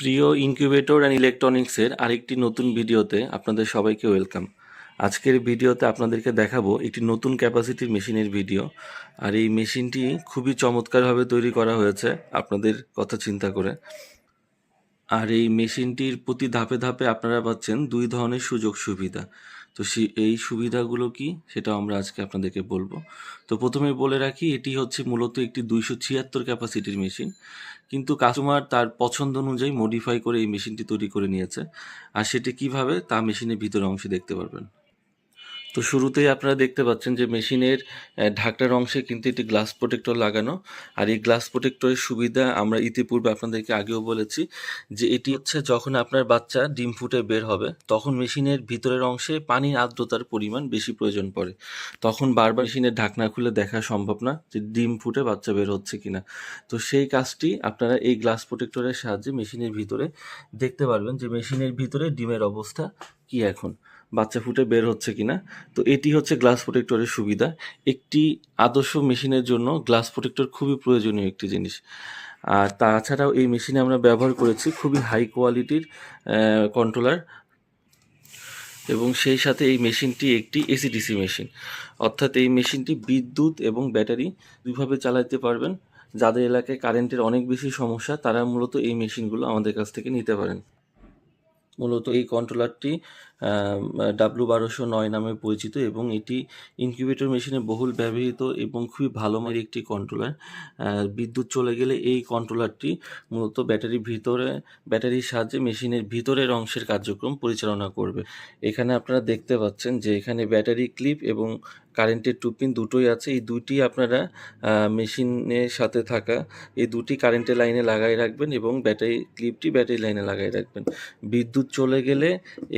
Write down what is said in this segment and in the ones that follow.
প্রিয় incubator and ইলেকট্রনিক্সের আরেকটি নতুন ভিডিওতে আপনাদের সবাইকে ওয়েলকাম। আজকের ভিডিওতে আপনাদেরকে দেখাবো একটি নতুন ক্যাপাসিটির মেশিনের ভিডিও। আর এই মেশিনটি খুবই চমৎকারভাবে তৈরি করা হয়েছে, আপনাদের কথা চিন্তা করে। আর এই মেশিনটির প্রতি ধাপে ধাপে আপনারা পাচ্ছেন দুই ধরনের সুযোগ সুবিধা। তো এই সুবিধাগুলো কি সেটা আমরা আজকে আপনাদেরকে বলব। তো প্রথমে বলে রাখি, এটি হচ্ছে মূলত একটি দুইশো ছিয়াত্তর ক্যাপাসিটির মেশিন কিন্তু কাস্টমার তার পছন্দ অনুযায়ী মডিফাই করে এই মেশিনটি তৈরি করে নিয়েছে। আর সেটি কীভাবে তা মেশিনের ভিতরে অংশে দেখতে পারবেন। তো শুরুতেই আপনারা দেখতে পাচ্ছেন যে মেশিনের আহ, ঢাকনার অংশে কিন্তু একটি গ্লাস প্রোটেক্টর লাগানো। আর এই গ্লাস প্রোটেক্টরের সুবিধা আমরা ইতিপূর্বে আপনাদেরকে আগেও বলেছি যে এটি হচ্ছে যখন আপনার বাচ্চা ডিম ফুটে বের হবে তখন মেশিনের ভিতরের অংশে পানির আর্দ্রতার পরিমাণ বেশি প্রয়োজন পড়ে। তখন বারবার মেশিনের ঢাকনা খুলে দেখা সম্ভব না যে ডিম ফুটে বাচ্চা বের হচ্ছে কিনা। তো সেই কাজটি আপনারা এই গ্লাস প্রোটেক্টরের সাহায্যে মেশিনের ভিতরে দেখতে পারবেন যে মেশিনের ভিতরে ডিমের অবস্থা কি এখন। বাচ্চা ফুটে বের হচ্ছে কিনা। তো এটি হচ্ছে গ্লাস প্রোটেক্টরের সুবিধা। একটি আদর্শ মেশিনের জন্য গ্লাস প্রোটেক্টর খুবই প্রয়োজনীয় একটি জিনিস। আর তাছাড়াও এই মেশিনে আমরা ব্যবহার করেছি খুবই হাই কোয়ালিটির কন্ট্রোলার এবং সেই সাথে এই মেশিনটি একটি এসিডিসি মেশিন অর্থাৎ এই মেশিনটি বিদ্যুৎ এবং ব্যাটারি দুইভাবে চালাতে পারবেন। যাদের এলাকায় কারেন্টের অনেক বেশি সমস্যা, তারা মূলত এই মেশিনগুলো আমাদের কাছ থেকে নিতে পারেন। মূলত এই কন্ট্রোলারটি ডাব্লু বারোশো নয় নামে পরিচিত এবং এটি ইনকিউবেটর মেশিনে বহুল ব্যবহৃত এবং খুবই ভালো মানের একটি কন্ট্রোলার বিদ্যুৎ চলে গেলে এই কন্ট্রোলারটি মূলত ব্যাটারির ভিতরে ব্যাটারির সাহায্যে মেশিনের ভিতরের অংশের কার্যক্রম পরিচালনা করবে। এখানে আপনারা দেখতে পাচ্ছেন যে এখানে ব্যাটারি ক্লিপ এবং কারেন্টের টুপিন দুটোই আছে। এই দুটি আপনারা মেশিনের সাথে থাকা, এই দুটি কারেন্টের লাইনে লাগাই রাখবেন এবং ব্যাটারি ক্লিপটি ব্যাটারি লাইনে লাগাই রাখবেন। বিদ্যুৎ চলে গেলে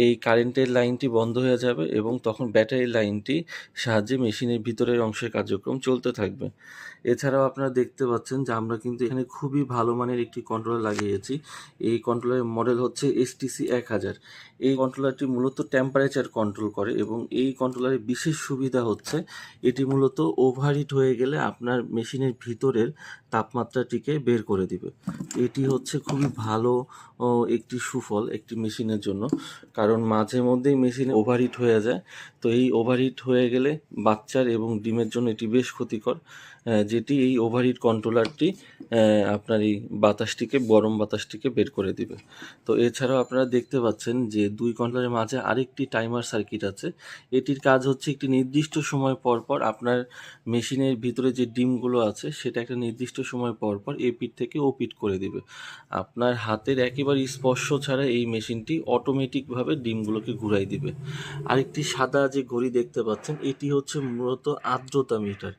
এই কারেন্টের লাইনটি বন্ধ হয়ে যাবে এবং তখন ব্যাটারি লাইনটি সাহায্যে মেশিনের ভিতরের অংশের কার্যক্রম চলতে থাকবে। এছাড়াও আপনারা দেখতে পাচ্ছেন যে আমরা কিন্তু এখানে খুবই ভালো মানের একটি কন্ট্রোলার লাগিয়েছি। এই কন্ট্রোলারের মডেল হচ্ছে এসটিসি এক হাজার। এই কন্ট্রোলারটি মূলত টেম্পারেচার কন্ট্রোল করে এবং এই কন্ট্রোলারের বিশেষ সুবিধা হচ্ছে এটি মূলত ওভার ওভারহিট হয়ে গেলে আপনার মেশিনের ভিতরের তাপমাত্রাটিকে বের করে দিবে। এটি হচ্ছে খুবই ভালো একটি সুফল একটি মেশিনের জন্য। কারণ মাঝে মধ্যেই মেশিনে ওভারহিট হয়ে যায়। তো এই ওভারহিট হয়ে গেলে বাচ্চার এবং ডিমের জন্য এটি বেশ ক্ষতিকর। যেটি এই ওভারহিট কন্ট্রোলারটি আপনার এই বাতাসটিকে, গরম বাতাসটিকে বের করে দিবে। তো এছাড়াও আপনারা দেখতে পাচ্ছেন যে দুই কন্ট্রোলারের মাঝে আরেকটি টাইমার সার্কিট আছে। এটির কাজ হচ্ছে একটি নির্দিষ্ট সময় পর পর আপনার মেশিনের ভিতরে যে ডিমগুলো আছে, সেটা একটা নির্দিষ্ট সময় পর পর এ পিঠ থেকে ও পিঠ করে দিবে। আপনার হাতের একেবারে স্পর্শ ছাড়া এই মেশিনটি অটোমেটিকভাবে ডিমগুলোকে ঘুরাই দিবে। আরেকটি সাদা যে ঘড়ি দেখতে পাচ্ছেন, এটি হচ্ছে মূলত আর্দ্রতা মিটার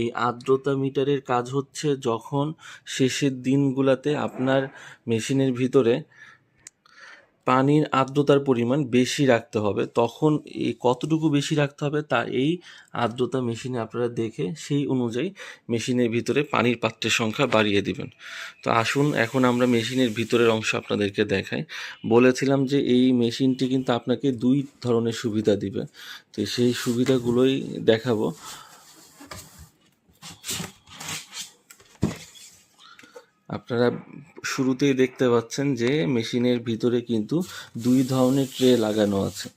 এই আর্দ্রতা মিটারের কাজ হচ্ছে যখন শেষের দিনগুলোতে আপনার মেশিনের ভিতরে পানির আর্দ্রতার পরিমাণ বেশি রাখতে হবে। তখন এই কতটুকু বেশি রাখতে হবে তা এই আর্দ্রতা মেশিনে আপনারা দেখে সেই অনুযায়ী মেশিনের ভিতরে পানির পাত্রের সংখ্যা বাড়িয়ে দিবেন। তো আসুন এখন আমরা মেশিনের ভিতরের অংশ আপনাদেরকে দেখাই। বলেছিলাম যে এই মেশিনটি কিন্তু আপনাকে দুই ধরনের সুবিধা দিবে। তো সেই সুবিধাগুলোই দেখাবো। আপনারা শুরুতেই দেখতে পাচ্ছেন যে মেশিনের ভিতরে কিন্তু দুই ধরনের ট্রে লাগানো আছে,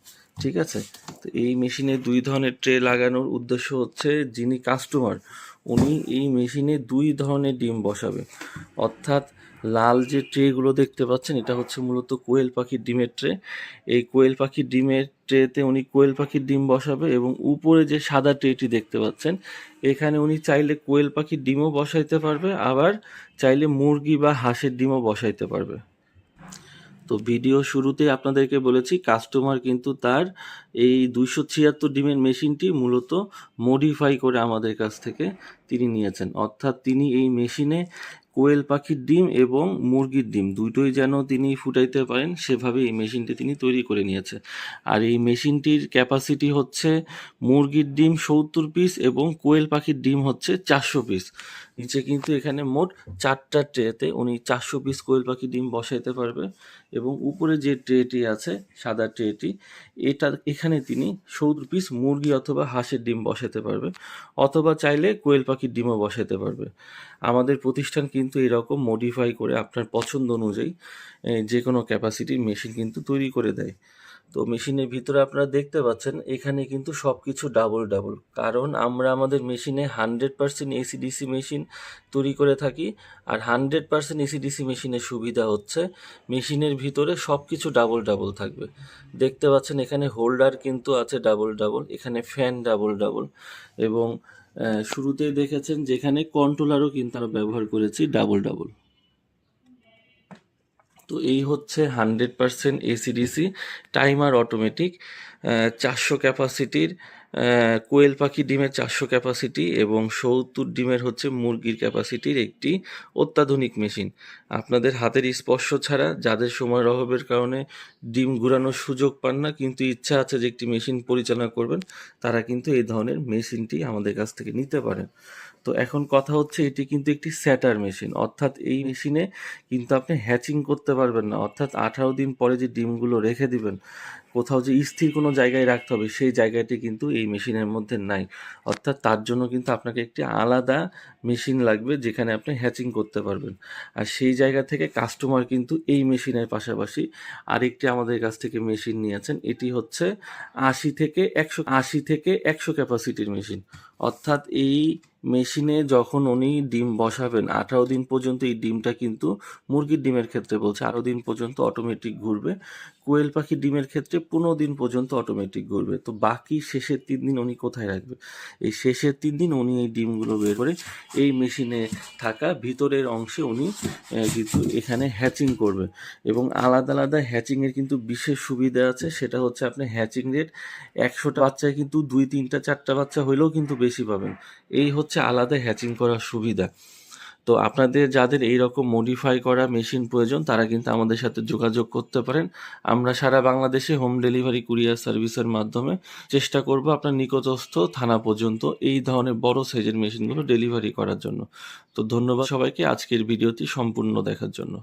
ঠিক আছে? তো এই মেশিনে দুই ধরনের ট্রে লাগানোর উদ্দেশ্য হচ্ছে যিনি কাস্টমার উনি এই মেশিনে দুই ধরনের ডিম বসাবে অর্থাৎ লাল যে ট্রেগুলো দেখতে পাচ্ছেন, এটা হচ্ছে মূলত কোয়েল পাখির ডিমের ট্রে। এই কোয়েল পাখির ডিমের ট্রেতে উনি কোয়েল পাখির ডিম বসাবে এবং উপরে যে সাদা ট্রেটি দেখতে পাচ্ছেন, এখানে উনি চাইলে কোয়েল পাখির ডিমও বসাইতে পারবে, আবার চাইলে মুরগি বা হাঁসের ডিমও বসাইতে পারবে। তো ভিডিও শুরুতে আপনাদেরকে বলেছি কাস্টমার কিন্তু তার এই দুইশো ছিয়াত্তর ডিমের মেশিনটি মূলত মডিফাই করে আমাদের কাছ থেকে তিনি নিয়েছেন। অর্থাৎ তিনি এই মেশিনে কোয়েল পাখির ডিম এবং মুরগির ডিম দুটোই যেন তিনি ফুটাইতে পারেন সেভাবে এই মেশিনটি তিনি তৈরি করে নিয়েছে। আর এই মেশিনটির ক্যাপাসিটি হচ্ছে মুরগির ডিম সত্তর পিস এবং কোয়েল পাখির ডিম হচ্ছে চারশো পিস নিচে কিন্তু এখানে মোট চারটা ট্রেতে উনি চারশো পিস কোয়েল পাখি ডিম বসাইতে পারবে এবং উপরে যে ট্রেটি আছে, সাদা ট্রেটি, এটা এখানে তিনি সত্তর পিস মুরগি অথবা হাঁসের ডিম বসাতে পারবে অথবা চাইলে কোয়েল পাখির ডিমও বসাতে পারবে। আমাদের প্রতিষ্ঠান কিন্তু এরকম মডিফাই করে আপনার পছন্দ অনুযায়ী যে কোনো ক্যাপাসিটির মেশিন কিন্তু তৈরি করে দেয়। তো মেশিনের ভিতরে আপনারা দেখতে পাচ্ছেন, এখানে কিন্তু সব কিছু ডাবল ডাবল কারণ আমরা আমাদের মেশিনে হান্ড্রেড পার্সেন্ট এসিডিসি মেশিন তৈরি করে থাকি, আর হান্ড্রেড পার্সেন্ট এসিডিসি মেশিনের সুবিধা হচ্ছে মেশিনের ভিতরে সব কিছু ডাবল ডাবল থাকবে। দেখতে পাচ্ছেন এখানে হোল্ডার কিন্তু আছে ডাবল ডাবল এখানে ফ্যান ডাবল ডাবল এবং শুরুতেই দেখেছেন যেখানে কন্ট্রোলারও কিন্তু আমরা ব্যবহার করেছি ডাবল ডাবল তো এই হচ্ছে hundred percent ACDC timer automatic চারশো ক্যাপাসিটির কোয়েল পাখি ডিমের চারশো ক্যাপাসিটি এবং সত্তর ডিমের হচ্ছে মুরগির ক্যাপাসিটির একটি অত্যাধুনিক মেশিন। আপনাদের হাতের স্পর্শ ছাড়া, যাদের সময়ের অভাবের কারণে ডিম ঘুরানোর সুযোগ পান না, কিন্তু ইচ্ছা আছে যে একটি মেশিন পরিচালনা করবেন, তারা কিন্তু এই ধরনের মেশিনটি আমাদের কাছ থেকে নিতে পারেন। তো এখন কথা হচ্ছে, এটি কিন্তু একটি স্যাটার মেশিন, অর্থাৎ এই মেশিনে কিন্তু আপনি হ্যাচিং করতে পারবেন না, অর্থাৎ আঠারো দিন পরে যে ডিমগুলো রেখে দিবেন কোথাও যে স্থির কোনো জায়গায় রাখতে হবে, সেই জায়গাটি কিন্তু এই মেশিনের মধ্যে নাই। অর্থাৎ তার জন্য কিন্তু আপনাকে একটি আলাদা মেশিন লাগবে যেখানে আপনি হ্যাচিং করতে পারবেন। আর সেই জায়গা থেকে কাস্টমার কিন্তু এই মেশিনের পাশাপাশি আরেকটি আমাদের কাছ থেকে মেশিন নিয়েছেন। এটি হচ্ছে আশি থেকে একশো, আশি থেকে একশো ক্যাপাসিটির মেশিন। অর্থাৎ এই মেশিনে যখন উনি ডিম বসাবেন, আঠারো দিন পর্যন্ত এই ডিমটা কিন্তু মুরগির ডিমের ক্ষেত্রে বলছে আরও দিন পর্যন্ত অটোমেটিক ঘুরবে। কোয়েল পাখির ডিমের ক্ষেত্রে পনেরো দিন পর্যন্ত অটোমেটিক ঘুরবে তো বাকি শেষের তিন দিন উনি কোথায় রাখবে? এই শেষের তিন দিন উনি এই ডিমগুলো বের করে এই মেশিনে থাকা ভিতরের অংশে উনি কিন্তু এখানে হ্যাচিং করবে। এবং আলাদা আলাদা হ্যাচিংয়ের কিন্তু বিশেষ সুবিধা আছে, সেটা হচ্ছে আপনি হ্যাচিং রেট একশোটা বাচ্চায় কিন্তু দুই, তিনটা, চারটা বাচ্চা হইলেও কিন্তু বেশি পাবেন। এই হচ্ছে আলাদা হ্যাচিং করার সুবিধা। তো আপনাদের যাদের এই রকম মডিফাই করা মেশিন প্রয়োজন, তারা কিন্তু আমাদের সাথে যোগাযোগ করতে পারেন। আমরা সারা বাংলাদেশে হোম ডেলিভারি কুরিয়ার সার্ভিসের মাধ্যমে চেষ্টা করব আপনার নিকটস্থ থানা পর্যন্ত এই ধরনের বড় সাইজের মেশিনগুলো ডেলিভারি করার জন্য। তো ধন্যবাদ সবাইকে আজকের ভিডিওটি সম্পূর্ণ দেখার জন্য।